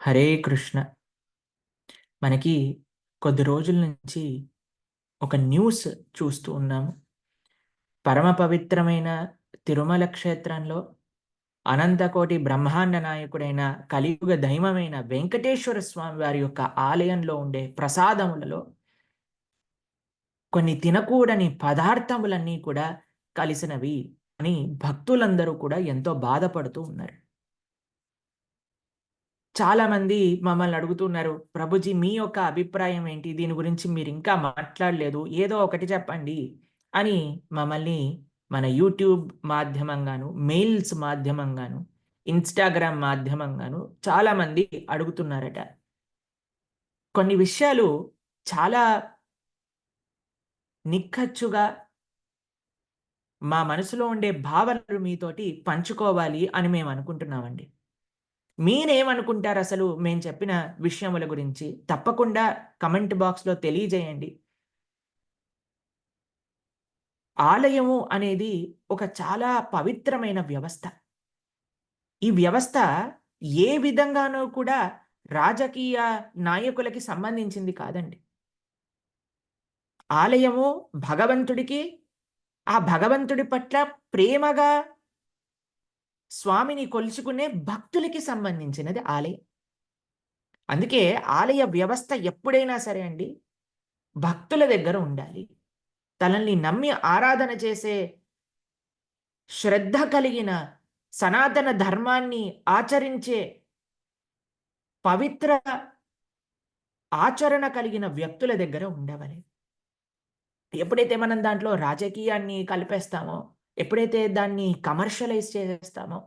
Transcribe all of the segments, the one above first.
హరే కృష్ణ. మనకి కొద్ది రోజుల నుంచి ఒక న్యూస్ చూస్తూ ఉన్నాము. పరమ పవిత్రమైన తిరుమల క్షేత్రంలో అనంతకోటి బ్రహ్మాండ నాయకుడైన కలియుగ దైవమైన వెంకటేశ్వర స్వామి వారి యొక్క ఆలయంలో ఉండే ప్రసాదములలో కొన్ని తినకూడని పదార్థములన్నీ కూడా కలిసినవి అని భక్తులందరూ కూడా ఎంతో బాధపడుతూ ఉన్నారు. చాలా మంది మమ్మల్ని అడుగుతున్నారు ప్రభుజీ మీ యొక్క అభిప్రాయం ఏంటి? దీని గురించి మీరు ఇంకా మాట్లాడలేదు ఏదో ఒకటి చెప్పండి అని మమ్మల్ని మన యూట్యూబ్ మాధ్యమంగాను మెయిల్స్ మాధ్యమంగాను ఇన్స్టాగ్రామ్ మాధ్యమంగాను చాలా మంది అడుగుతున్నారట. కొన్ని విషయాలు చాలా నిక్కచ్చుగా మా మనసులో ఉండే భావనలు మీతోటి పంచుకోవాలి అని మేము అనుకుంటున్నామండి. మీరేమనుకుంటారు అసలు మేము చెప్పిన విషయముల గురించి? తప్పకుండా కమెంట్ బాక్స్లో తెలియజేయండి. ఆలయము అనేది ఒక చాలా పవిత్రమైన వ్యవస్థ. ఈ వ్యవస్థ ఏ విధంగానూ కూడా రాజకీయ నాయకులకి సంబంధించింది కాదండి. ఆలయము భగవంతుడికి ఆ భగవంతుడి పట్ల ప్రేమగా స్వామిని కొలుచుకునే భక్తులకి సంబంధించినది ఆలయం. అందుకే ఆలయ వ్యవస్థ ఎప్పుడైనా సరే అండి భక్తుల దగ్గర ఉండాలి. తనల్ని నమ్మి ఆరాధన చేసే శ్రద్ధ కలిగిన సనాతన ధర్మాన్ని ఆచరించే పవిత్ర ఆచరణ కలిగిన వ్యక్తుల దగ్గర ఉండవలే. ఎప్పుడైతే మనం దాంట్లో రాజకీయాన్ని కలిపేస్తామో ఎప్పుడైతే దాన్ని కమర్షియలైజ్ చేస్తామో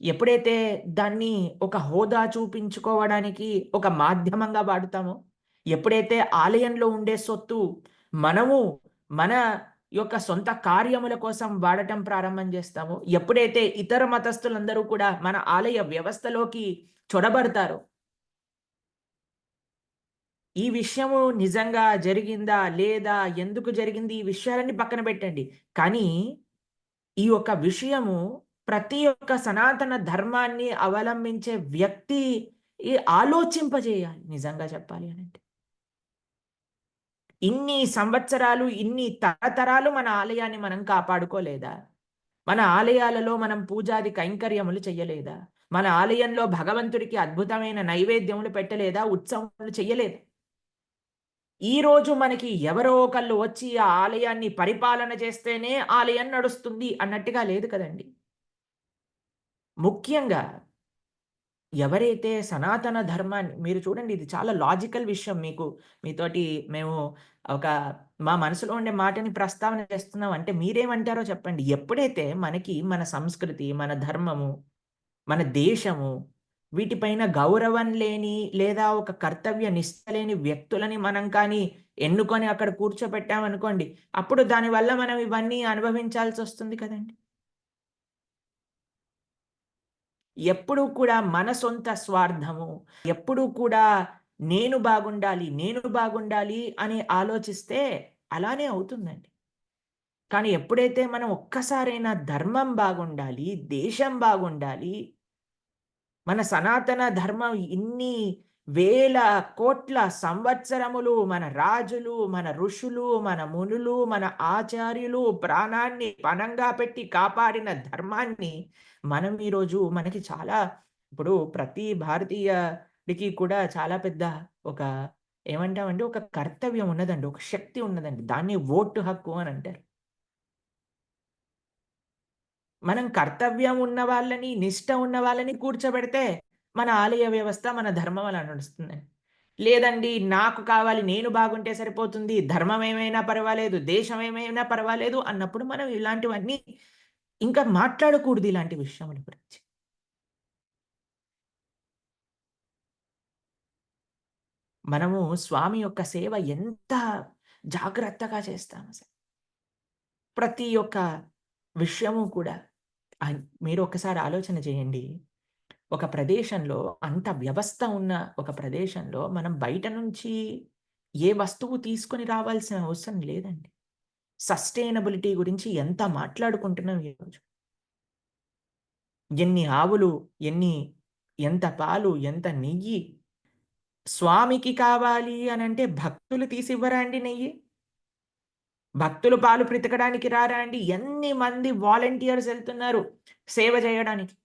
ఎప్పుడైతే దాన్ని ఒక హోదా చూపించుకోవడానికి ఒక మాధ్యమంగా వాడుతామో ఎప్పుడైతే ఆలయంలో ఉండే సొత్తు మనము మన యొక్క సొంత కార్యముల కోసం వాడటం ప్రారంభం చేస్తామో ఎప్పుడైతే ఇతర మతస్థులందరూ కూడా మన ఆలయ వ్యవస్థలోకి చొడబడతారో ఈ విషయము నిజంగా జరిగిందా లేదా ఎందుకు జరిగింది ఈ విషయాలన్నీ పక్కన పెట్టండి. కానీ ఈ యొక్క విషయము ప్రతి ఒక్క సనాతన ధర్మాన్ని అవలంబించే వ్యక్తి ఆలోచింపజేయాలి నిజంగా చెప్పాలి అని అంటే. ఇన్ని సంవత్సరాలు ఇన్ని తరతరాలు మన ఆలయాన్ని మనం కాపాడుకోలేదా? మన ఆలయాలలో మనం పూజాది కైంకర్యములు చెయ్యలేదా? మన ఆలయంలో భగవంతుడికి అద్భుతమైన నైవేద్యములు పెట్టలేదా? ఉత్సవములు చెయ్యలేదా? ఈరోజు మనకి ఎవరో ఒకళ్ళు వచ్చి ఆ ఆలయాన్ని పరిపాలన చేస్తేనే ఆలయం నడుస్తుంది అన్నట్టుగా లేదు కదండి. ముఖ్యంగా ఎవరైతే సనాతన ధర్మాన్ని మీరు చూడండి ఇది చాలా లాజికల్ విషయం మీకు మీతోటి మేము ఒక మా మనసులో ఉండే మాటని ప్రస్తావన చేస్తున్నాం అంటే మీరేమంటారో చెప్పండి. ఎప్పుడైతే మనకి మన సంస్కృతి మన ధర్మము మన దేశము వీటిపైన గౌరవం లేని లేదా ఒక కర్తవ్య నిష్ట లేని వ్యక్తులని మనం కానీ ఎన్నుకొని అక్కడ కూర్చోబెట్టామనుకోండి అప్పుడు దానివల్ల మనం ఇవన్నీ అనుభవించాల్సి వస్తుంది కదండి. ఎప్పుడూ కూడా మన సొంత స్వార్థము ఎప్పుడూ కూడా నేను బాగుండాలి నేను బాగుండాలి అని ఆలోచిస్తే అలానే అవుతుందండి. కానీ ఎప్పుడైతే మనం ఒక్కసారైనా ధర్మం బాగుండాలి దేశం బాగుండాలి మన సనాతన ధర్మం ఇన్ని వేల కోట్ల సంవత్సరములు మన రాజులు మన ఋషులు మన మునులు మన ఆచార్యులు ప్రాణాన్ని పణంగా పెట్టి కాపాడిన ధర్మాన్ని మనం ఈరోజు మనకి చాలా ఇప్పుడు ప్రతి భారతీయుడికి కూడా చాలా పెద్ద ఒక ఏమంటామంటే ఒక కర్తవ్యం ఉన్నదండి ఒక శక్తి ఉన్నదండి. దాన్ని ఓటు హక్కు అని అంటారు. మనం కర్తవ్యం ఉన్న వాళ్ళని నిష్ట ఉన్న వాళ్ళని కూర్చోబెడితే మన ఆలయ వ్యవస్థ మన ధర్మం అలా నడుస్తుంది. లేదండి నాకు కావాలి నేను బాగుంటే సరిపోతుంది ధర్మం ఏమైనా పర్వాలేదు దేశం ఏమైనా పర్వాలేదు అన్నప్పుడు మనం ఇలాంటివన్నీ ఇంకా మాట్లాడకూడదు ఇలాంటి విషయముల గురించి. మనము స్వామి యొక్క సేవ ఎంత జాగ్రత్తగా చేస్తాము సార్. ప్రతి ఒక్క విషయము కూడా మీరు ఒకసారి ఆలోచన చేయండి ఒక ప్రదేశంలో అంత వ్యవస్థ ఉన్న ఒక ప్రదేశంలో మనం బయట నుంచి ఏ వస్తువు తీసుకొని రావాల్సిన అవసరం లేదండి సస్టైనబిలిటీ గురించి ఎంత మాట్లాడుకుంటున్నాం ఈరోజు ఎన్ని ఆవులు ఎన్ని ఎంత పాలు, ఎంత నెయ్యి. స్వామికి కావాలి అని అంటే భక్తులు తీసివ్వరా అండి నెయ్యి? భక్తులు పాలు పితకడానికి రారా అండి? ఎన్ని మంది వాలంటీర్స్ వెళ్తున్నారు సేవ చేయడానికి.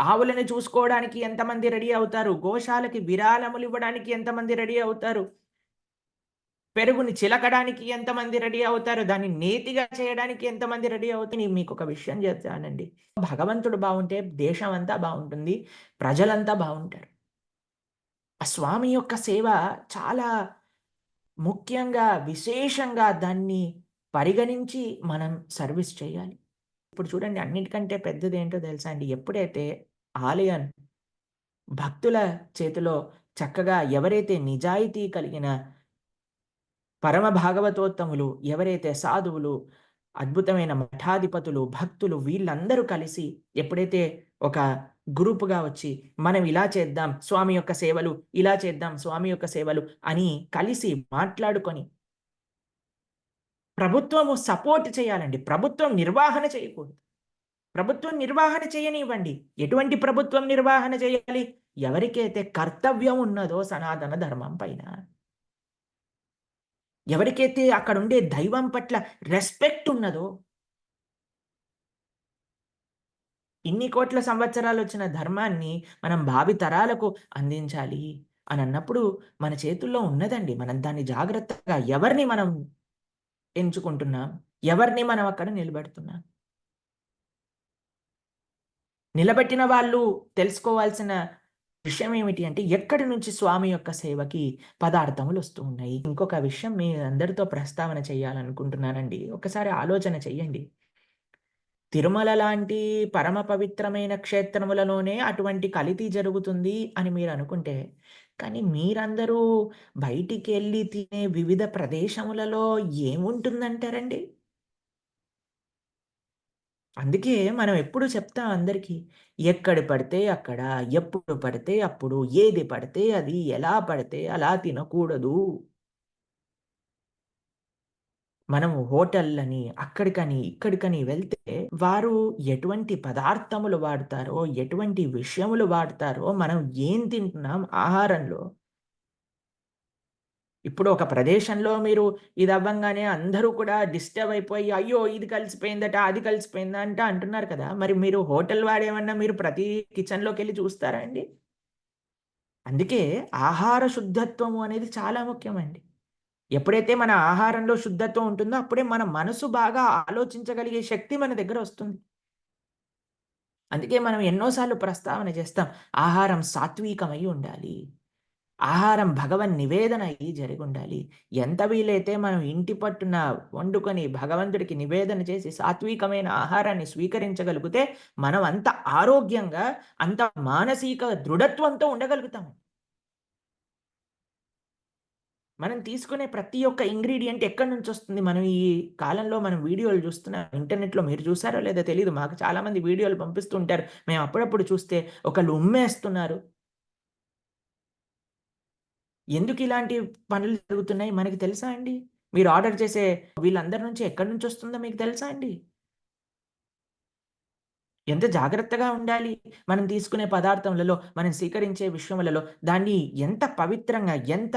ఆవులను చూసుకోవడానికి ఎంతమంది రెడీ అవుతారు? గోశాలకి విరాళములు ఇవ్వడానికి ఎంతమంది రెడీ అవుతారు? పెరుగుని చిలకడానికి ఎంతమంది రెడీ అవుతారు? దాన్ని నేతిగా చేయడానికి ఎంతమంది రెడీ అవుతారు? ఒక విషయం చెప్తానండి. భగవంతుడు బాగుంటే దేశం అంతా బాగుంటుంది ప్రజలంతా బాగుంటారు ఆ స్వామి యొక్క సేవ చాలా ముఖ్యంగా, విశేషంగా దాన్ని పరిగణించి మనం సర్వీస్ చేయాలి. ఇప్పుడు చూడండి అన్నిటికంటే పెద్దదేంటో తెలుసా అండి? ఎప్పుడైతే ఆలయం భక్తుల చేతిలో చక్కగా ఎవరైతే నిజాయితీ కలిగిన పరమ భాగవతోత్తములు, ఎవరైతే సాధువులు, అద్భుతమైన మఠాధిపతులు, భక్తులు వీళ్ళందరూ కలిసి ఎప్పుడైతే ఒక గ్రూప్‌గా వచ్చి మనం ఇలా చేద్దాం స్వామి యొక్క సేవలు, ఇలా చేద్దాం స్వామి యొక్క సేవలు అని కలిసి మాట్లాడుకొని ప్రభుత్వము సపోర్ట్ చేయాలండి. ప్రభుత్వం నిర్వహణ చేయకూడదు. ప్రభుత్వం నిర్వహణ చేయనివ్వండి. ఎటువంటి ప్రభుత్వం నిర్వహణ చేయాలి? ఎవరికైతే కర్తవ్యం ఉన్నదో సనాతన ధర్మం పైన. ఎవరికైతే అక్కడుండే దైవం పట్ల రెస్పెక్ట్ ఉన్నదో ఇన్ని కోట్ల సంవత్సరాలు వచ్చిన ధర్మాన్ని మనం భావి తరాలకు అందించాలి అని అన్నప్పుడు మన చేతుల్లో ఉన్నదండి. మనం దాన్ని జాగ్రత్తగా ఎవరిని మనం ఎంచుకుంటున్నాం? ఎవరిని మనం అక్కడ నిలబెడుతున్నాం? నిలబెట్టిన వాళ్ళు తెలుసుకోవాల్సిన విషయం ఏమిటి అంటే ఎక్కడి నుంచి స్వామి యొక్క సేవకి పదార్థములు వస్తూ ఉన్నాయి. ఇంకొక విషయం మీ అందరితో ప్రస్తావన చేయాలనుకుంటున్నానండి. ఒకసారి ఆలోచన చెయ్యండి. తిరుమల లాంటి పరమ పవిత్రమైన క్షేత్రములలోనే అటువంటి కలితీ జరుగుతుంది అని మీరు అనుకుంటే, కానీ మీరందరూ బయటికి వెళ్ళి తినే వివిధ ప్రదేశములలో ఏముంటుందంటారండి? అందుకే మనం ఎప్పుడు చెప్తాం అందరికీ, ఎక్కడ పడితే అక్కడ, ఎప్పుడు పడితే అప్పుడు, ఏది పడితే అది, ఎలా పడితే అలా తినకూడదు. మనము హోటళ్ళని, అక్కడికని, ఇక్కడికని వెళ్తే వారు ఎటువంటి పదార్థములు వాడతారో, ఎటువంటి విషయములు వాడతారో, మనం ఏం తింటున్నాం ఆహారంలో ఇప్పుడు ఒక ప్రదేశంలో మీరు ఇది అవ్వంగానే అందరూ కూడా డిస్టర్బ్ అయిపోయి, అయ్యో! ఇది కలిసిపోయిందట, అది కలిసిపోయిందంట అంటున్నారు కదా! మరి మీరు హోటల్ వాడేమన్నా మీరు ప్రతి కిచెన్లోకి వెళ్ళి చూస్తారా అండి? అందుకే ఆహార శుద్ధత్వము అనేది చాలా ముఖ్యమండి. ఎప్పుడైతే మన ఆహారంలో శుద్ధత్వం ఉంటుందో, అప్పుడే మన మనసు బాగా ఆలోచించగలిగే శక్తి మన దగ్గర వస్తుంది. అందుకే మనం ఎన్నోసార్లు ప్రస్తావన చేస్తాం. ఆహారం సాత్వికమై ఉండాలి. ఆహారం భగవన్ నివేదన అయ్యి జరిగుండాలి. ఎంత వీలైతే మనం ఇంటి పట్టున వండుకొని భగవంతుడికి నివేదన చేసి సాత్వికమైన ఆహారాన్ని స్వీకరించగలిగితే మనం అంత ఆరోగ్యంగా, అంత మానసిక దృఢత్వంతో ఉండగలుగుతాం. మనం తీసుకునే ప్రతి ఒక్క ఇంగ్రీడియంట్ ఎక్కడి నుంచి వస్తుంది మనం ఈ కాలంలో మనం వీడియోలు చూస్తున్నాం. ఇంటర్నెట్‌లో మీరు చూసారో లేదో తెలియదు మాకు చాలామంది వీడియోలు పంపిస్తుంటారు మేము అప్పుడప్పుడు చూస్తే ఒకళ్ళు ఉమ్మేస్తున్నారు. ఎందుకు ఇలాంటి పనులు జరుగుతున్నాయి మనకి తెలుసా అండి? మీరు ఆర్డర్ చేసే వీళ్ళందరి నుంచి ఎక్కడి నుంచొస్తుందో మీకు తెలుసా అండి? ఎంత జాగ్రత్తగా ఉండాలి. మనం తీసుకునే పదార్థములలో, మనం స్వీకరించే విషయములలో దాన్ని ఎంత పవిత్రంగా, ఎంత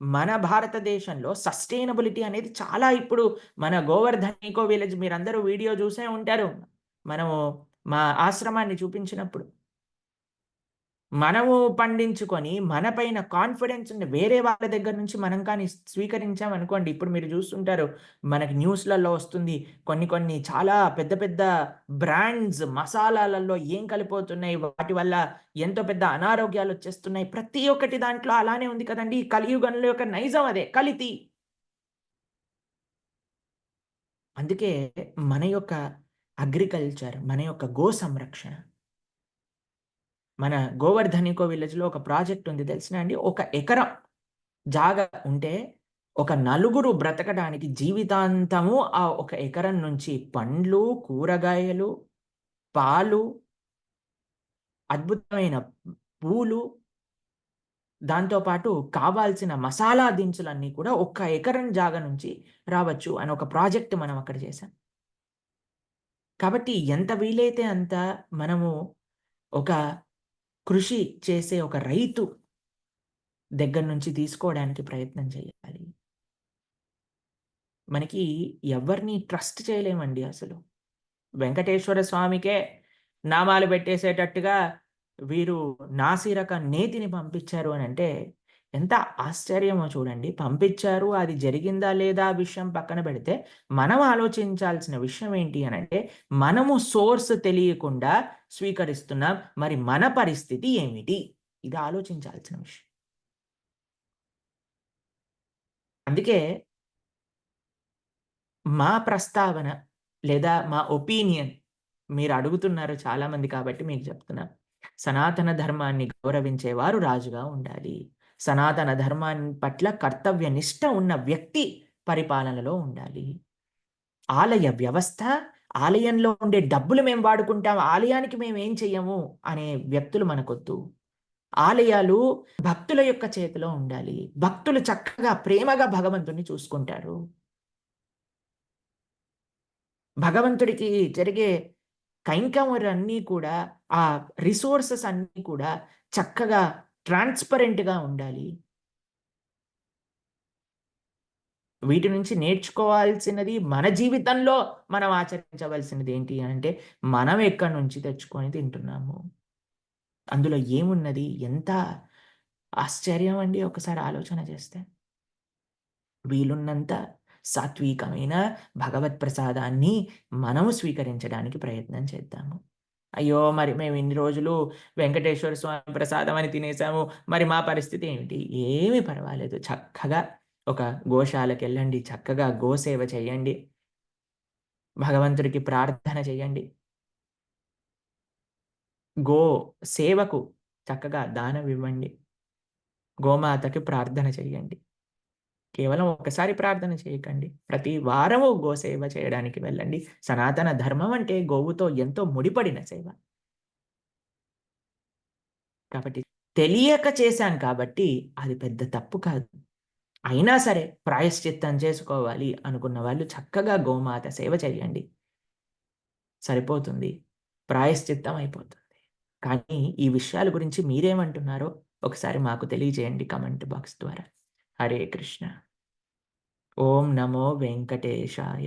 మన భారతదేశంలో సస్టైనబిలిటీ అనేది చాలా ఇప్పుడు మన గోవర్ధన్ ఈకో విలేజ్ మీరందరూ వీడియో చూసే ఉంటారు. మనము మా ఆశ్రమాన్ని చూపించినప్పుడు. మనము పండించుకొని, మన పైన కాన్ఫిడెన్స్ ఉన్న వేరే వాళ్ళ దగ్గర నుంచి మనం కానీ స్వీకరించామనుకోండి, ఇప్పుడు మీరు చూస్తుంటారు మనకి న్యూస్‌లలో వస్తుంది. కొన్ని కొన్ని చాలా పెద్ద పెద్ద బ్రాండ్స్ మసాలాలలో ఏం కలిపోతున్నాయి, వాటి వల్ల ఎంతో పెద్ద అనారోగ్యాలు వచ్చేస్తున్నాయి. ప్రతి ఒక్కటి దాంట్లో అలానే ఉంది కదండి. కలియుగంలో యొక్క నైజం అదే కలితి. అందుకే మన యొక్క అగ్రికల్చర్, మన యొక్క గో సంరక్షణ మన గోవర్ధనికో విలేజ్‌లో ఒక ప్రాజెక్ట్ ఉంది తెలిసిన అండి? ఒక ఎకరం జాగా ఉంటే, ఒక నలుగురు బ్రతకడానికి జీవితాంతము ఆ ఒక ఎకరం నుంచి పండ్లు, కూరగాయలు, పాలు అద్భుతమైన పూలు దాంతో పాటు కావాల్సిన మసాలా దినుసులన్నీ కూడా ఒక్క ఎకరం జాగా నుంచి రావచ్చు అని ఒక ప్రాజెక్ట్ మనం అక్కడ చేశాం. కాబట్టి ఎంత వీలైతే అంత మనము ఒక కృషి చేసే ఒక రైతు దగ్గర నుంచి తీసుకోవడానికి ప్రయత్నం చేయాలి. మనకి ఎవరిని ట్రస్ట్ చేయలేమండి అసలు. వెంకటేశ్వర స్వామికే నామాలు పెట్టేసేటట్టుగా వీరు నాసిరక నేతిని పంపించారు అని అంటే ఎంత ఆశ్చర్యమో చూడండి. పంపించారు అది జరిగిందా లేదా విషయం పక్కన పెడితే, మనం ఆలోచించాల్సిన విషయం ఏంటి అని అంటే మనము సోర్స్ తెలియకుండా స్వీకరిస్తున్నాం. మరి మన పరిస్థితి ఏమిటి? ఇది ఆలోచించాల్సిన విషయం. అందుకే మా ప్రస్తావన లేదా మా ఒపీనియన్ మీరు అడుగుతున్నారు చాలామంది కాబట్టి మీకు చెప్తున్నా. సనాతన ధర్మాన్ని గౌరవించేవారు రాజుగా ఉండాలి. సనాతన ధర్మాన్ని పట్ల కర్తవ్య నిష్ట ఉన్న వ్యక్తి పరిపాలనలో ఉండాలి. ఆలయ వ్యవస్థ, ఆలయంలో ఉండే డబ్బులు మేము వాడుకుంటాం, ఆలయానికి మేము ఏం చెయ్యము అనే వ్యక్తులు మనకొద్దు. ఆలయాలు భక్తుల యొక్క చేతిలో ఉండాలి. భక్తులు చక్కగా ప్రేమగా భగవంతుడిని చూసుకుంటారు. భగవంతుడికి జరిగే కైంకర్యాలన్నీ కూడా ఆ రిసోర్సెస్ అన్నీ కూడా చక్కగా ట్రాన్స్‌పరెంట్‌గా ఉండాలి. వీటి నుంచి నేర్చుకోవాల్సినది మన జీవితంలో మనం ఆచరించవలసినది ఏంటి అంటే మనం ఎక్కడి నుంచి తెచ్చుకొని తింటున్నాము. అందులో ఏమున్నది? ఎంత ఆశ్చర్యం అండి ఒకసారి ఆలోచన చేస్తే. వీలున్నంత సాత్వికమైన భగవత్ ప్రసాదాన్ని మనము స్వీకరించడానికి ప్రయత్నం చేద్దాము. అయ్యో! మరి మేము ఇన్ని రోజులు వెంకటేశ్వర స్వామి ప్రసాదం అని తినేసాము. మరి మా పరిస్థితి ఏమిటి? ఏమి పర్వాలేదు. చక్కగా ఒక గోశాలకెళ్ళండి. చక్కగా గోసేవ చేయండి. భగవంతుడికి ప్రార్థన చేయండి. గో సేవకు చక్కగా దానం ఇవ్వండి. గోమాతకి ప్రార్థన చేయండి. కేవలం ఒకసారి ప్రార్థన చేయకండి. ప్రతి వారము గోసేవ చేయడానికి వెళ్ళండి. సనాతన ధర్మం అంటే గోవుతో ఎంతో ముడిపడిన సేవ. కాబట్టి తెలియక చేశాం కాబట్టి అది పెద్ద తప్పు కాదు. అయినా సరే ప్రాయశ్చిత్తం చేసుకోవాలి అనుకున్న వాళ్ళు చక్కగా గోమాత సేవ చేయండి. సరిపోతుంది. ప్రాయశ్చిత్తం అయిపోతుంది. కానీ ఈ విషయాల గురించి మీరేమంటున్నారో ఒకసారి మాకు తెలియజేయండి కమెంట్ బాక్స్ ద్వారా. హరే కృష్ణ. ఓం నమో వెంకటేశాయ.